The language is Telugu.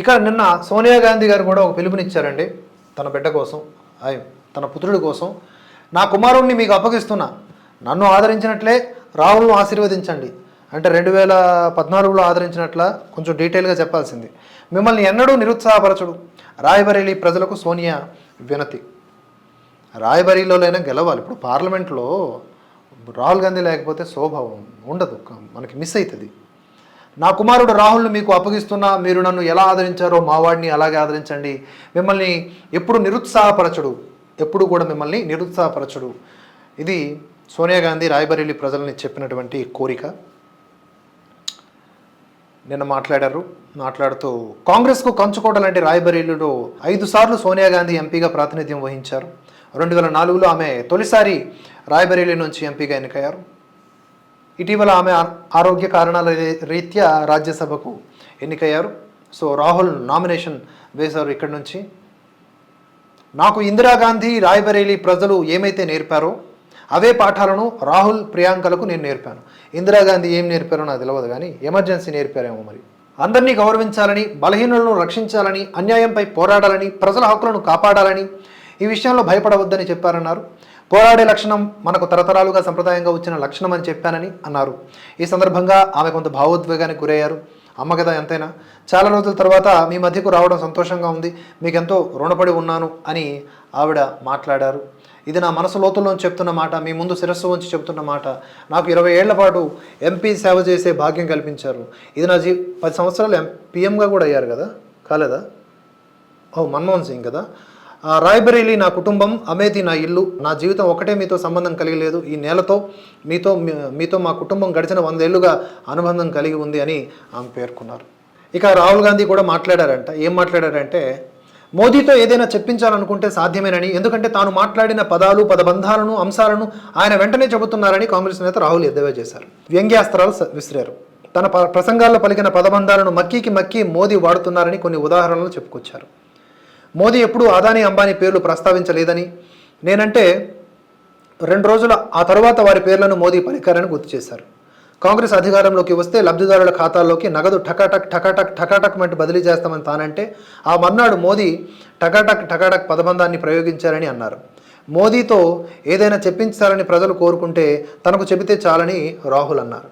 ఇక నిన్న సోనియా గాంధీ గారు కూడా ఒక పిలుపునిచ్చారండి తన బిడ్డ కోసం తన పుత్రుడి కోసం. నా కుమారుణ్ణి మీకు అప్పగిస్తున్నా. నన్ను ఆదరించినట్లే రాహుల్ను ఆశీర్వదించండి. అంటే రెండు వేల పద్నాలుగులో ఆదరించినట్ల కొంచెం డీటెయిల్గా చెప్పాల్సింది. మిమ్మల్ని ఎన్నడూ నిరుత్సాహపరచడు. రాయబరేలీ ప్రజలకు సోనియా వినతి. రాయబరీలోనైనా గెలవాలి. ఇప్పుడు పార్లమెంట్లో రాహుల్ గాంధీ లేకపోతే శోభ ఉండదు. మనకి మిస్ అవుతుంది. నా కుమారుడు రాహుల్ని మీకు అప్పగిస్తున్నా మీరు నన్ను ఎలా ఆదరించారో మా వాడిని అలాగే ఆదరించండి. మిమ్మల్ని ఎప్పుడు నిరుత్సాహపరచడు. ఎప్పుడు కూడా మిమ్మల్ని నిరుత్సాహపరచడు. ఇది సోనియా గాంధీ రాయబరేలి ప్రజలని చెప్పినటువంటి కోరిక. నిన్న మాట్లాడారు. మాట్లాడుతూ కాంగ్రెస్కు కంచుకోట లాంటి రాయబరేలీలో ఐదు సార్లు సోనియా గాంధీ ఎంపీగా ప్రాతినిధ్యం వహించారు. రెండు వేల నాలుగులో ఆమె తొలిసారి రాయబరేలీ నుంచి ఎంపీగా ఎన్నికయ్యారు. ఇటీవల ఆమె ఆరోగ్య కారణాల రీ- రీత్యా రాజ్యసభకు ఎన్నికయ్యారు. సో రాహుల్ నామినేషన్ వేశారు ఇక్కడి నుంచి. నాకు ఇందిరాగాంధీ రాయ్బరేలీ ప్రజలు ఏమైతే నేర్పారో అవే పాఠాలను రాహుల్ ప్రియాంకలకు నేను నేర్పాను. ఇందిరాగాంధీ ఏం నేర్పారో నాకు తెలియదు కానీ ఎమర్జెన్సీ నేర్పారేమో మరి. అందరినీ గౌరవించాలని బలహీనులను రక్షించాలని అన్యాయంపై పోరాడాలని ప్రజల హక్కులను కాపాడాలని ఈ విషయంలో భయపడవద్దని చెప్పారన్నారు. పోరాడే లక్షణం మనకు తరతరాలుగా సంప్రదాయంగా వచ్చిన లక్షణం అని చెప్పానని అన్నారు. ఈ సందర్భంగా ఆమె కొంత భావోద్వేగానికి గురయ్యారు. అమ్మ కదా ఎంతైనా. చాలా రోజుల తర్వాత మీ మధ్యకు రావడం సంతోషంగా ఉంది. మీకెంతో రుణపడి ఉన్నాను అని ఆవిడ మాట్లాడారు. ఇది నా మనసు లోతుల్లో చెప్తున్న మాట మీ ముందు శిరస్సు ఉంచి చెప్తున్న మాట. నాకు ఇరవై ఏళ్ళ పాటు ఎంపీ సేవ చేసే భాగ్యం కల్పించారు. ఇది నా జీ పది సంవత్సరాలు ఎం పిఎంగా కూడా అయ్యారు కదా? కాలేదా? ఓ మన్మోహన్ సింగ్ కదా? రాయ్బరేలీ నా కుటుంబం అమేథీ నా ఇల్లు నా జీవితం ఒకటే మీతో సంబంధం కలిగి లేదు. ఈ నేలతో మీతో మీతో మా కుటుంబం గడిచిన వందేళ్ళుగా అనుబంధం కలిగి ఉంది అని ఆమె పేర్కొన్నారు. ఇక రాహుల్ గాంధీ కూడా మాట్లాడారంట. ఏం మాట్లాడారంటే మోదీతో ఏదైనా చెప్పించాలనుకుంటే సాధ్యమేనని ఎందుకంటే తాను మాట్లాడిన పదాలు పదబంధాలను అంశాలను ఆయన వెంటనే చెబుతున్నారని కాంగ్రెస్ నేత రాహుల్ ఎద్దేవా చేశారు. వ్యంగ్యాస్త్రాలు విసిరారు. తన ప- ప్రసంగాల్లో పలికిన పదబంధాలను మక్కీకి మక్కీ మోదీ వాడుతున్నారని కొన్ని ఉదాహరణలు చెప్పుకొచ్చారు. మోదీ ఎప్పుడూ అదానీ అంబానీ పేర్లు ప్రస్తావించలేదని నేనంటే రెండు రోజుల ఆ తర్వాత వారి పేర్లను మోదీ పలికారని గుర్తు చేశారు. కాంగ్రెస్ అధికారంలోకి వస్తే లబ్ధిదారుల ఖాతాల్లోకి నగదు ఠకాటక్ టకాటక్ టకాటక్ మంటూ బదిలీ చేస్తామని తానంటే ఆ మర్నాడు మోదీ ఠకాటక్ ఠకాటక్ పదబంధాన్ని ప్రయోగించారని అన్నారు. మోదీతో ఏదైనా చెప్పించాలని ప్రజలు కోరుకుంటే తనకు చెబితే చాలని రాహుల్ అన్నారు.